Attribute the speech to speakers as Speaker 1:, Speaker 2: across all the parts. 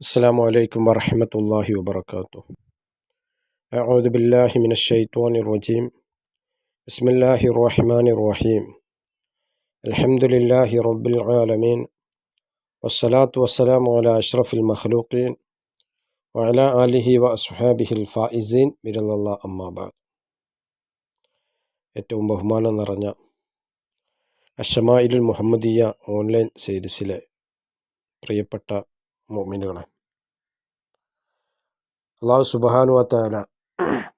Speaker 1: السلام عليكم ورحمة الله وبركاته أعوذ بالله من الشيطان الرجيم بسم الله الرحمن الرحيم الحمد لله رب العالمين والصلاة والسلام على أشرف المخلوقين وعلى آله وأصحابه الفائزين من الله أما بعد ഏറ്റവും ബഹുമാനം നിറഞ്ഞ അഷമായിലുൽ മുഹമ്മദിയ ഓൺലൈൻ സീരീസിലെ പ്രിയപ്പെട്ട മോമിനുകളെ അള്ളാഹു സുബാനുവത്താല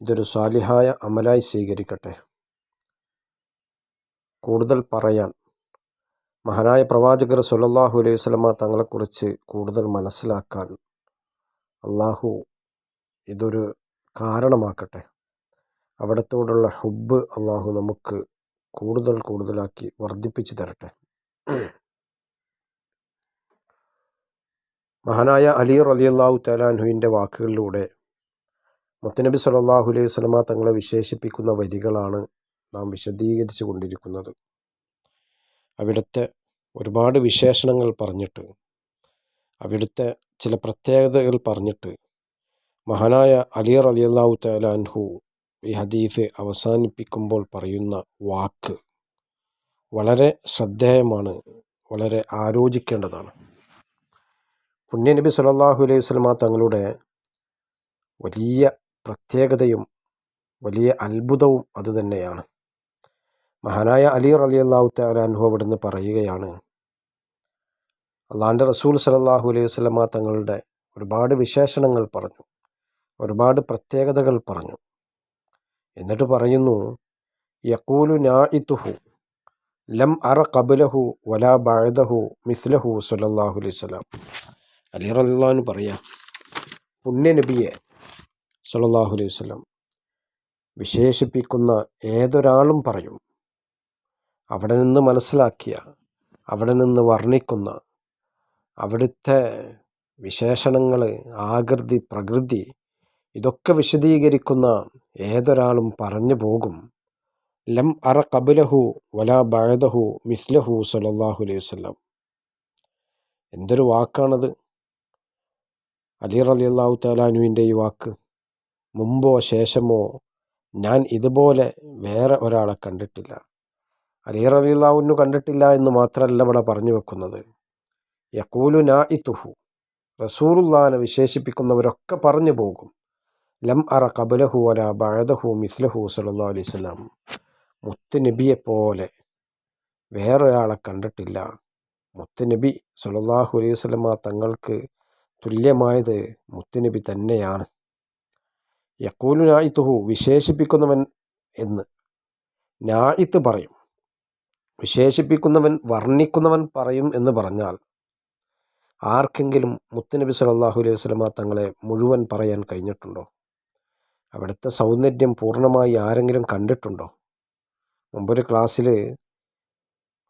Speaker 1: ഇതൊരു സാലിഹായ അമലായി സ്വീകരിക്കട്ടെ. കൂടുതൽ പറയാൻ മഹാനായ പ്രവാചകർ സുലല്ലാഹു അലൈഹി സ്വലമ തങ്ങളെക്കുറിച്ച് കൂടുതൽ മനസ്സിലാക്കാൻ അള്ളാഹു ഇതൊരു കാരണമാക്കട്ടെ. അവിടത്തോടുള്ള ഹുബ്ബ് അള്ളാഹു നമുക്ക് കൂടുതൽ കൂടുതലാക്കി വർദ്ധിപ്പിച്ചു തരട്ടെ. മഹാനായ അലി റലിയല്ലാഹു തലാൻഹുവിന്റെ വാക്കുകളിലൂടെ മുത്തനബി സലാഹു അലൈഹി സ്വലമ തങ്ങളെ വിശേഷിപ്പിക്കുന്ന വരികളാണ് നാം വിശദീകരിച്ചു കൊണ്ടിരിക്കുന്നത്. അവിടുത്തെ ഒരുപാട് വിശേഷണങ്ങൾ പറഞ്ഞിട്ട് അവിടുത്തെ ചില പ്രത്യേകതകൾ പറഞ്ഞിട്ട് മഹാനായ അലി റലിയല്ലാഹു തലാൻഹു ഈ ഹദീസ് അവസാനിപ്പിക്കുമ്പോൾ പറയുന്ന വാക്ക് വളരെ ശ്രദ്ധേയമാണ് വളരെ ആലോചിക്കേണ്ടതാണ്. പുണ്യനബി സല്ലാഹു അലൈഹി സ്വലമ തങ്ങളുടെ വലിയ പ്രത്യേകതയും വലിയ അത്ഭുതവും അതുതന്നെയാണ് മഹാനായ അലി അലി അള്ളാഹു താലാൻഹു അവിടുന്ന് പറയുകയാണ് അള്ളാഹാന്റെ റസൂൽ സലല്ലാഹു അലൈഹി സ്വലമ തങ്ങളുടെ ഒരുപാട് വിശേഷണങ്ങൾ പറഞ്ഞു ഒരുപാട് പ്രത്യേകതകൾ പറഞ്ഞു. എന്നിട്ട് പറയുന്നു യക്കൂലു നാഇത്തുഹു ലം അറ കബുലഹു വലാ ബാഴദഹു മിസ്ലഹു സലല്ലാഹു അലൈഹി സ്വലാം അലി റല്ലാന്ന് പറയാം പുണ്യ നബിയെ സല്ലാഹു അലൈഹി വസ്ലം വിശേഷിപ്പിക്കുന്ന ഏതൊരാളും പറയും. അവിടെ നിന്ന് മനസ്സിലാക്കിയ അവിടെ നിന്ന് വർണിക്കുന്ന അവിടുത്തെ വിശേഷണങ്ങൾ ആകൃതി പ്രകൃതി ഇതൊക്കെ വിശദീകരിക്കുന്ന ഏതൊരാളും പറഞ്ഞു പോകും. ലം അറ കബുലഹു വലാ ബഴദഹു മിസ്ലഹു സലല്ലാഹു അലൈഹി വസ്ലം എന്തൊരു വാക്കാണത്. അലി റലി അള്ളാഹു താലാനുവിന്റെ ഈ വാക്ക്. മുമ്പോ ശേഷമോ ഞാൻ ഇതുപോലെ വേറെ ഒരാളെ കണ്ടിട്ടില്ല. അലി റലി അള്ളാഹുവിനു കണ്ടിട്ടില്ല എന്ന് മാത്രമല്ല ഇവിടെ പറഞ്ഞു വെക്കുന്നത്. യക്കൂലു നാ ഇത്തുഹു റസൂറുല്ലാനെ വിശേഷിപ്പിക്കുന്നവരൊക്കെ പറഞ്ഞു പോകും. ലം അറ കബലഹു അല ബഴദഹു മിസ്ലഹു സല്ലാ അലൈഹി സ്വലാം മുത്ത് നബിയെ പോലെ വേറൊരാളെ കണ്ടിട്ടില്ല. മുത്ത് നബി സല്ലാഹു അലൈഹി സ്വലമ തങ്ങൾക്ക് തുല്യമായത് മുത്തുനബി തന്നെയാണ്. യക്കൂലു നായിത്തുഹു വിശേഷിപ്പിക്കുന്നവൻ എന്ന് നായിത്ത് പറയും. വിശേഷിപ്പിക്കുന്നവൻ വർണിക്കുന്നവൻ പറയും എന്ന് പറഞ്ഞാൽ ആർക്കെങ്കിലും മുത്തുനബി സലാഹു അലൈഹി വസ്ലമ തങ്ങളെ മുഴുവൻ പറയാൻ കഴിഞ്ഞിട്ടുണ്ടോ? അവിടുത്തെ സൗന്ദര്യം പൂർണമായി ആരെങ്കിലും കണ്ടിട്ടുണ്ടോ? മുമ്പൊരു ക്ലാസ്സിൽ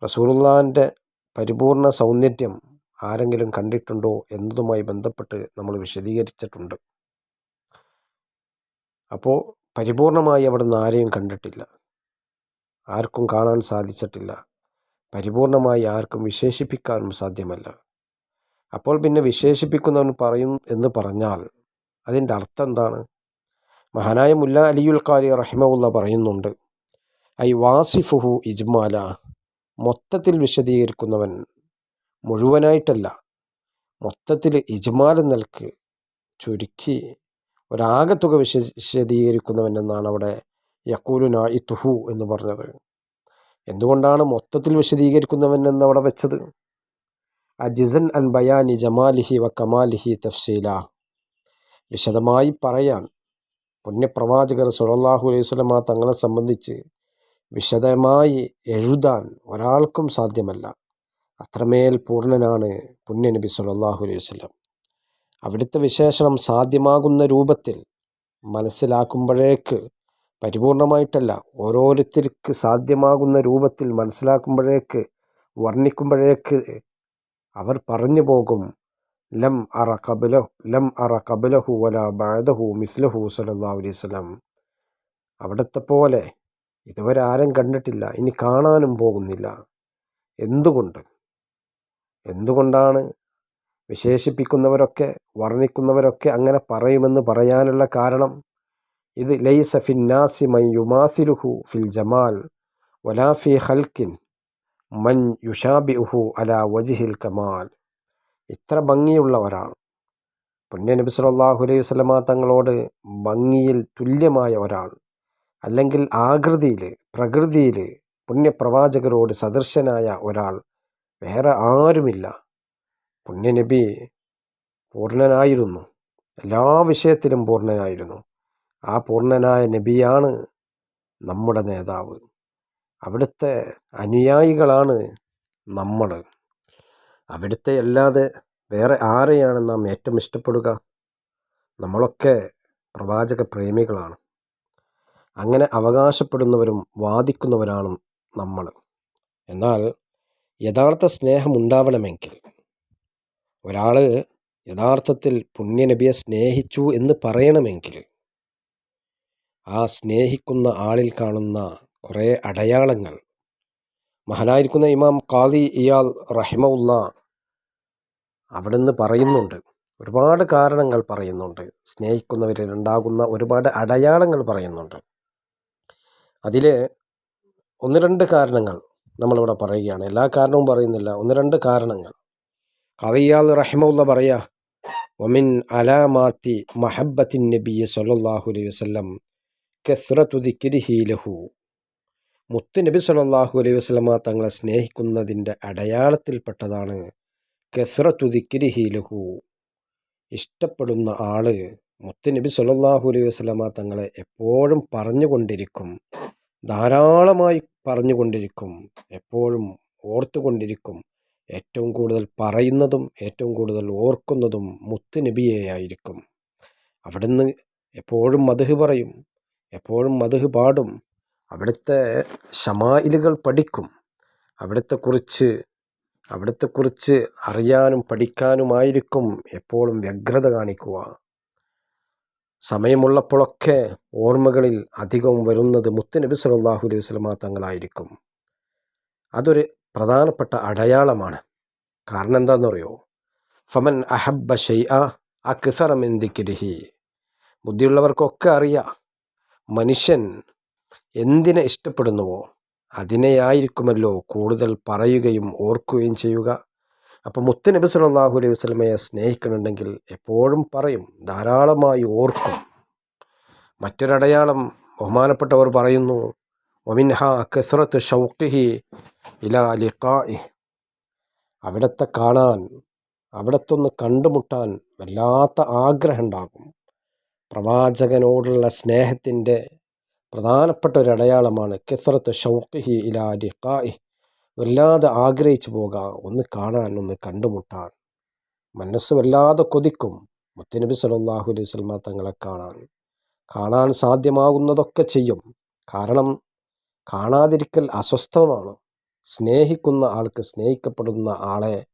Speaker 1: റസൂറുല്ലാന്റെ പരിപൂർണ സൗന്ദര്യം ആരെങ്കിലും കണ്ടിട്ടുണ്ടോ എന്നതുമായി ബന്ധപ്പെട്ട് നമ്മൾ വിശദീകരിച്ചിട്ടുണ്ട്. അപ്പോൾ പരിപൂർണമായി അവിടെ നിന്ന് ആരെയും കണ്ടിട്ടില്ല. ആർക്കും കാണാൻ സാധിച്ചിട്ടില്ല. പരിപൂർണമായി ആർക്കും വിശേഷിപ്പിക്കാനും സാധ്യമല്ല. അപ്പോൾ പിന്നെ വിശേഷിപ്പിക്കുന്നവൻ പറയും എന്ന് പറഞ്ഞാൽ അതിന്റെ അർത്ഥം എന്താണ്? മഹാനായ മുല്ല അലിയുൽ ഖാലി റഹിമുള്ള പറയുന്നുണ്ട് ഐ വാസിഫുഹു ഇജ്മാല. മൊത്തത്തിൽ വിശദീകരിക്കുന്നവൻ മുഴുവനായിട്ടല്ല. മൊത്തത്തിൽ ഇജ്മാൽ നൽക്ക് ചുരുക്കി ഒരാകത്തുക വിശദീകരിക്കുന്നവൻ എന്നാണ് അവിടെ യക്കൂലുന ഇത്തുഹു എന്ന് പറഞ്ഞത്. എന്തുകൊണ്ടാണ് മൊത്തത്തിൽ വിശദീകരിക്കുന്നവൻ എന്നവിടെ വെച്ചത്? അജിസൻ അൻ ബയാനി ജമാലിഹി വ കമാലിഹി തഫ്സീല. വിശദമായി പറയാൻ പുണ്യപ്രവാചകർ സുലല്ലാഹു അലൈഹി സ്വലമ തങ്ങളെ സംബന്ധിച്ച് വിശദമായി എഴുതാൻ ഒരാൾക്കും സാധ്യമല്ല. അത്രമേൽ പൂർണനാണ് പുണ്യനബി സല്ലാഹു അലൈഹി വസ്ലം അവിടുത്തെ വിശേഷണം സാധ്യമാകുന്ന രൂപത്തിൽ മനസ്സിലാക്കുമ്പോഴേക്ക് പരിപൂർണമായിട്ടല്ല ഓരോരുത്തർക്ക് സാധ്യമാകുന്ന രൂപത്തിൽ മനസ്സിലാക്കുമ്പോഴേക്ക് വർണിക്കുമ്പോഴേക്ക് അവർ പറഞ്ഞു പോകും. ലം അറ കബലഹു ലം അറ കബലഹു വല ബാദഹു മിസ്ലഹു സലല്ലാ സ്വലം അവിടുത്തെ പോലെ ഇതുവരെ ആരും കണ്ടിട്ടില്ല ഇനി കാണാനും പോകുന്നില്ല. എന്തുകൊണ്ട്? എന്തുകൊണ്ടാണ് വിശേഷിപ്പിക്കുന്നവരൊക്കെ വർണിക്കുന്നവരൊക്കെ അങ്ങനെ പറയുമെന്ന് പറയാനുള്ള കാരണം? ഇത് ലൈസ ഫിന്നാസി മൻ യുമാസിലുഹു ഫിൽ ജമാൽ വലാഫി ഹൽക്കിൻ മൻ യുഷാബി ഉഹു അല വജിഹിൽ കമാൽ. ഇത്ര ഭംഗിയുള്ള ഒരാൾ. പുണ്യ നബി സല്ലല്ലാഹു അലൈഹി വസല്ലമ തങ്ങളോട് ഭംഗിയിൽ തുല്യമായ ഒരാൾ. അല്ലെങ്കിൽ ആകൃതിയിൽ പ്രകൃതിയിൽ പുണ്യപ്രവാചകരോട് സദൃശനായ ഒരാൾ. വേറെ ആരുമില്ല. പുണ്യനബി പൂർണനായിരുന്നു. എല്ലാ വിഷയത്തിലും പൂർണനായിരുന്നു. ആ പൂർണനായ നബിയാണ് നമ്മുടെ നേതാവ്. അവിടുത്തെ അനുയായികളാണ് നമ്മൾ അവിടുത്തെ അല്ലാതെ വേറെ ആരെയാണ് നാം ഏറ്റവും ഇഷ്ടപ്പെടുക? നമ്മളൊക്കെ പ്രവാചക പ്രേമികളാണ്. അങ്ങനെ അവകാശപ്പെടുന്നവരും വാദിക്കുന്നവരാണ് നമ്മൾ എന്നാൽ യഥാർത്ഥ സ്നേഹമുണ്ടാവണമെങ്കിൽ. ഒരാൾ യഥാർത്ഥത്തിൽ പുണ്യനബിയെ സ്നേഹിച്ചു എന്ന് പറയണമെങ്കിൽ ആ സ്നേഹിക്കുന്ന ആളിൽ കാണുന്ന കുറേ അടയാളങ്ങൾ. മഹാനായിരിക്കുന്ന ഇമാം കാദി ഇയാൽ റഹിമുള്ള അവിടുന്ന് പറയുന്നുണ്ട്. ഒരുപാട് കാരണങ്ങൾ പറയുന്നുണ്ട്. സ്നേഹിക്കുന്നവരിൽ ഉണ്ടാകുന്ന ഒരുപാട് അടയാളങ്ങൾ പറയുന്നുണ്ട്. അതിൽ ഒന്ന് രണ്ട് കാരണങ്ങൾ. നമ്മളിവിടെ പറയുകയാണ്. എല്ലാ കാരണവും പറയുന്നില്ല. ഒന്ന് രണ്ട് കാരണങ്ങൾ. കവിയാൽ റഹിമുള്ള പറയാ ഒമിൻ അലാമാത്തി മഹബത്തിൻ നബി സല്ലാഹു അലൈഹി വസ്ലം കെസ്രത്തു ദിക്കിരിഹി ലഹു. മുത്ത് നബി സല്ലാഹു അലൈഹി വസ്ലമ തങ്ങളെ സ്നേഹിക്കുന്നതിന്റെ അടയാളത്തിൽപ്പെട്ടതാണ് കെസ്രത്തു ദിക്കിരിഹി ലഹു. ഇഷ്ടപ്പെടുന്ന ആൾ മുത്ത് നബി സല്ലാഹു അലൈഹി വസ്ലമ തങ്ങളെ എപ്പോഴും പറഞ്ഞുകൊണ്ടിരിക്കും. ധാരാളമായി പറഞ്ഞുകൊണ്ടിരിക്കും എപ്പോഴും ഓർത്തുകൊണ്ടിരിക്കും ഏറ്റവും കൂടുതൽ പറയുന്നതും ഏറ്റവും കൂടുതൽ ഓർക്കുന്നതും മുത്ത് നബിയെയായിരിക്കും അവിടുന്ന് എപ്പോഴും മധുഹ് പറയും എപ്പോഴും മധുഹ് പാടും അവിടുത്തെ ഷമായിലുകൾ പഠിക്കും അവിടുത്തെ കുറിച്ച് അവിടുത്തെ കുറിച്ച് അറിയാനും പഠിക്കാനുമായിരിക്കും എപ്പോഴും വ്യഗ്രത കാണിക്കുക. സമയമുള്ളപ്പോഴൊക്കെ ഓർമ്മകളിൽ അധികവും വരുന്നത് മുത്തനബി സലാഹു അലൈഹി വസ്ലമ തങ്ങളായിരിക്കും. അതൊരു പ്രധാനപ്പെട്ട അടയാളമാണ്. കാരണം എന്താണെന്ന് അറിയോ? ഫമൻ അഹബ്ബ ഷെയ്അ അക്സറമെന്തിക്കിരിഹി ബുദ്ധിയുള്ളവർക്കൊക്കെ അറിയാം മനുഷ്യൻ എന്തിനെ ഇഷ്ടപ്പെടുന്നുവോ അതിനെയായിരിക്കുമല്ലോ കൂടുതൽ പറയുകയും ഓർക്കുകയും ചെയ്യുക. അപ്പോൾ മുത്തുനബി സല്ലാഹു അലൈഹി വസ്ലമയെ സ്നേഹിക്കണമെങ്കിൽ എപ്പോഴും പറയും ധാരാളമായി ഓർക്കും. മറ്റൊരടയാളം ബഹുമാനപ്പെട്ടവർ പറയുന്നു ഒമിൻഹ കസ്രത്ത് ഷൗക്കിഹി ഇല ലിഖായി അവിടത്തെ കാണാൻ അവിടത്തൊന്ന് കണ്ടുമുട്ടാൻ വല്ലാത്ത ആഗ്രഹം ഉണ്ടാകും പ്രവാചകനോടുള്ള സ്നേഹത്തിന്റെ പ്രധാനപ്പെട്ട ഒരു അടയാളമാണ് കെസ്രത്ത് ഷൗക്കിഹി ഇല ലിഖായി വല്ലാതെ ആഗ്രഹിച്ചു പോകാം. ഒന്ന് കാണാൻ ഒന്ന് കണ്ടുമുട്ടാൻ. മനസ്സ് വല്ലാതെ കൊതിക്കും. മുത്തനബി സലാഹു അലൈഹി സ്വലമ തങ്ങളെ കാണാൻ. കാണാൻ സാധ്യമാകുന്നതൊക്കെ ചെയ്യും. കാരണം കാണാതിരിക്കൽ അസ്വസ്ഥമാണ്. സ്നേഹിക്കുന്ന ആൾക്ക് സ്നേഹിക്കപ്പെടുന്ന ആളെ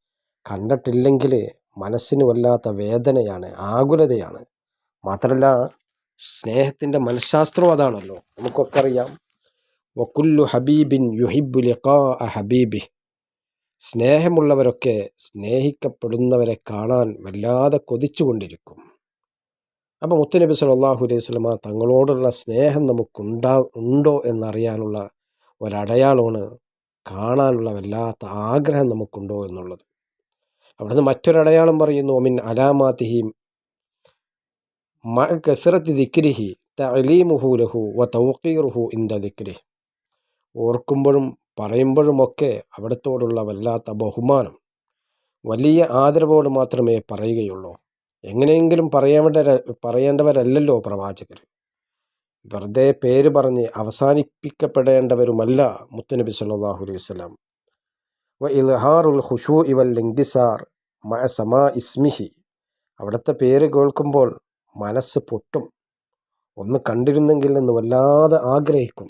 Speaker 1: കണ്ടിട്ടില്ലെങ്കിൽ മനസ്സിന് വല്ലാത്ത വേദനയാണ് ആകുലതയാണ്. മാത്രമല്ല സ്നേഹത്തിന്റെ മനഃശാസ്ത്രം അതാണല്ലോ. നമുക്കൊക്കെ അറിയാം. വക്കുല്ലു ഹബീബിൻ യുഹിബു ലിഖാ ഹബീബി സ്നേഹമുള്ളവരൊക്കെ സ്നേഹിക്കപ്പെടുന്നവരെ കാണാൻ വല്ലാതെ കൊതിച്ചുകൊണ്ടിരിക്കും. അപ്പോൾ മുത്തുനബി സല്ലാഹു അലൈഹി സ്വലമ തങ്ങളോടുള്ള സ്നേഹം നമുക്കുണ്ടാ ഉണ്ടോ എന്നറിയാനുള്ള ഒരടയാളമാണ് കാണാനുള്ള വല്ലാത്ത ആഗ്രഹം നമുക്കുണ്ടോ എന്നുള്ളത്. അവിടുന്ന് മറ്റൊരടയാളം പറയുന്നു ഒമിൻ അലാമാതിഹിം മ കസറത്ത് ദിക്രിഹി തലീമുഹു ലഹു വ തൗക്കീറുഹു ഇന്ദ ദിക്രിഹി. ഓർക്കുമ്പോഴും പറയുമ്പോഴുമൊക്കെ അവിടത്തോടുള്ള വല്ലാത്ത ബഹുമാനം. വലിയ ആദരവോട് മാത്രമേ പറയുകയുള്ളൂ. എങ്ങനെയെങ്കിലും പറയേണ്ട പറയേണ്ടവരല്ലല്ലോ പ്രവാചകർ വെറുതെ പേര് പറഞ്ഞ് അവസാനിപ്പിക്കപ്പെടേണ്ടവരുമല്ല മുത്തുനബി സല്ലാഹു അലൈഹി വസ്ലാം വ ഇൽഹാറുൽ ഹുഷു ഇവൽ ലിംഗിസാർ മ സമാ ഇസ്മിഹി. അവിടുത്തെ പേര് കേൾക്കുമ്പോൾ മനസ്സ് പൊട്ടും. ഒന്ന് കണ്ടിരുന്നെങ്കിൽ എന്ന് വല്ലാതെ ആഗ്രഹിക്കും.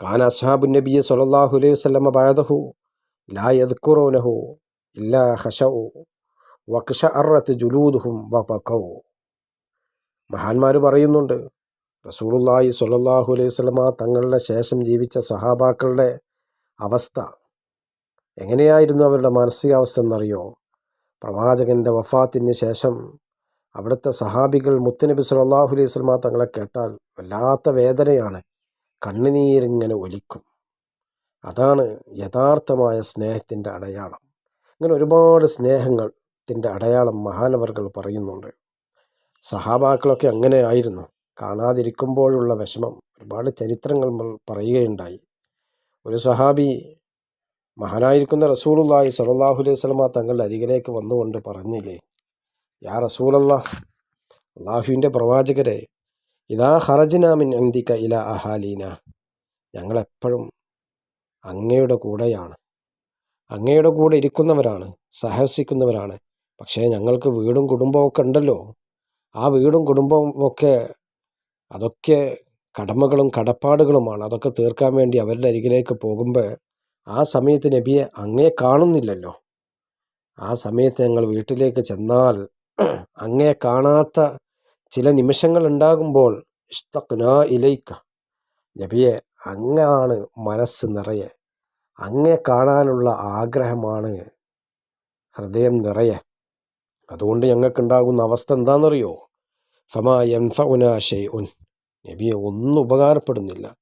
Speaker 1: കാന അസ്ഹാബു നബി സല്ലല്ലാഹു അലൈഹി വസല്ലമ ബഅദഹു ലാ യദ്കുറൂനഹു ഇല്ലാ ഖശഉ വഖശഅറത്ത് ജുലൂദുഹും വപക്കവു മഹാന്മാർ പറയുന്നുണ്ട് റസൂലുള്ളാഹി സ്വല്ലല്ലാഹു അലൈഹി വസല്ലമ തങ്ങളുടെ ശേഷം ജീവിച്ച സഹാബാക്കളുടെ അവസ്ഥ എങ്ങനെയായിരുന്നു? അവരുടെ മാനസികാവസ്ഥ എന്നറിയോ പ്രവാചകന്റെ വഫാത്തിന് ശേഷം അവിടുത്തെ സഹാബികൾ മുത്തനബി സല്ലാഹു അലൈഹി സ്വലമ തങ്ങളെ കേട്ടാൽ വല്ലാത്ത വേദനയാണ്. കണ്ണുനീരിങ്ങനെ ഒലിക്കും. അതാണ് യഥാർത്ഥമായ സ്നേഹത്തിന്റെ അടയാളം. ഇങ്ങനെ ഒരുപാട് സ്നേഹത്തിന്റെ അടയാളം മഹാനവർകൾ പറയുന്നുണ്ട്. സഹാബാക്കളൊക്കെ അങ്ങനെ ആയിരുന്നു കാണാതിരിക്കുമ്പോഴുള്ള വിഷമം ഒരുപാട് ചരിത്രങ്ങൾ പറയുകയുണ്ടായി. ഒരു സഹാബി മഹാനായിരിക്കുന്ന റസൂലുള്ളാഹി സ്വല്ലല്ലാഹു അലൈഹി സ്വലമ തങ്ങളുടെ അരികിലേക്ക് വന്നുകൊണ്ട് പറഞ്ഞില്ലേ യാ റസൂലല്ലാ അള്ളാഹുവിന്റെ പ്രവാചകരെ ഇതാ ഹറജിനാമിൻ അന്തിക്ക ഇല അഹാലീന. ഞങ്ങളെപ്പോഴും അങ്ങയുടെ കൂടെയാണ്. അങ്ങയുടെ കൂടെ ഇരിക്കുന്നവരാണ് സഹസിക്കുന്നവരാണ് പക്ഷേ ഞങ്ങൾക്ക് വീടും കുടുംബമൊക്കെ ഉണ്ടല്ലോ. ആ വീടും കുടുംബവും ഒക്കെ അതൊക്കെ കടമകളും കടപ്പാടുകളുമാണ്. അതൊക്കെ തീർക്കാൻ വേണ്ടി അവരുടെ അരികിലേക്ക് പോകുമ്പോൾ ആ സമയത്ത് നബിയെ അങ്ങേ കാണുന്നില്ലല്ലോ. ആ സമയത്ത് ഞങ്ങൾ വീട്ടിലേക്ക് ചെന്നാൽ അങ്ങേ കാണാത്ത ചില നിമിഷങ്ങൾ ഉണ്ടാകുമ്പോൾ ഇഷ്ടക്കുനാ ഇലയിക്ക നബിയെ അങ്ങാണ് മനസ്സ് നിറയെ. അങ്ങെ കാണാനുള്ള ആഗ്രഹമാണ് ഹൃദയം നിറയെ. അതുകൊണ്ട് ഞങ്ങൾക്കുണ്ടാകുന്ന അവസ്ഥ എന്താണെന്നറിയോ? ഫമാ എൻഫുന ഉൻ നബിയെ ഒന്നും ഉപകാരപ്പെടുന്നില്ല.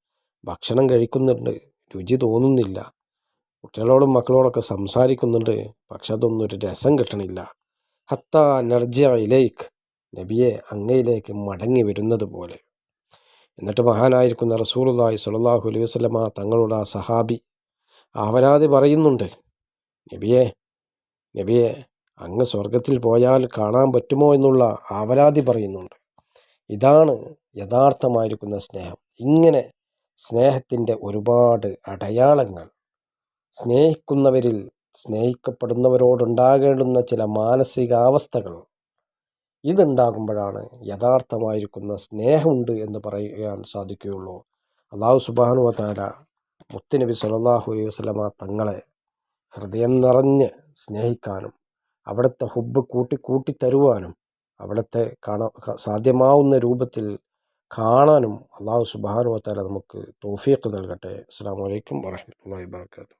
Speaker 1: ഭക്ഷണം കഴിക്കുന്നുണ്ട് രുചി തോന്നുന്നില്ല. കുട്ടികളോടും മക്കളോടൊക്കെ സംസാരിക്കുന്നുണ്ട് പക്ഷെ അതൊന്നും ഒരു രസം കിട്ടണില്ല. ഹത്താ നർജ ഇലേക്ക്. നബിയെ അങ്ങയിലേക്ക് മടങ്ങി വരുന്നത് പോലെ. എന്നിട്ട് മഹാനായിരിക്കുന്ന റസൂലുള്ളാഹി സുലല്ലാഹു അലൈഹി വസ്ലമ തങ്ങളുടെ ആ സഹാബി ആവരാതി പറയുന്നുണ്ട് നബിയെ നബിയെ അങ്ങ് സ്വർഗത്തിൽ പോയാൽ കാണാൻ പറ്റുമോ എന്നുള്ള ആവരാതി പറയുന്നുണ്ട്. ഇതാണ് യഥാർത്ഥമായിരിക്കുന്ന സ്നേഹം. ഇങ്ങനെ സ്നേഹത്തിന്റെ ഒരുപാട് അടയാളങ്ങൾ. സ്നേഹിക്കുന്നവരിൽ സ്നേഹിക്കപ്പെടുന്നവരോടുണ്ടാകേണ്ടുന്ന ചില മാനസികാവസ്ഥകൾ ഇതുണ്ടാകുമ്പോഴാണ് യഥാർത്ഥമായിരിക്കുന്ന സ്നേഹമുണ്ട് എന്ന് പറയാൻ സാധിക്കുകയുള്ളൂ. അള്ളാഹു സുബാനു വാല മുത്തുനബി സലാഹു അലൈഹി വസ്ലമ തങ്ങളെ ഹൃദയം നിറഞ്ഞ് സ്നേഹിക്കാനും അവിടുത്തെ ഹുബ് കൂട്ടി കൂട്ടി തരുവാനും അവിടുത്തെ കാണാ സാധ്യമാവുന്ന രൂപത്തിൽ കാണാനും അള്ളാഹു സുബാനു വാല നമുക്ക് തോഫീക്ക് നൽകട്ടെ. അസ്സാം വലൈക്കും വാഹമത്തല്ലാ വാബർക്കാത്തു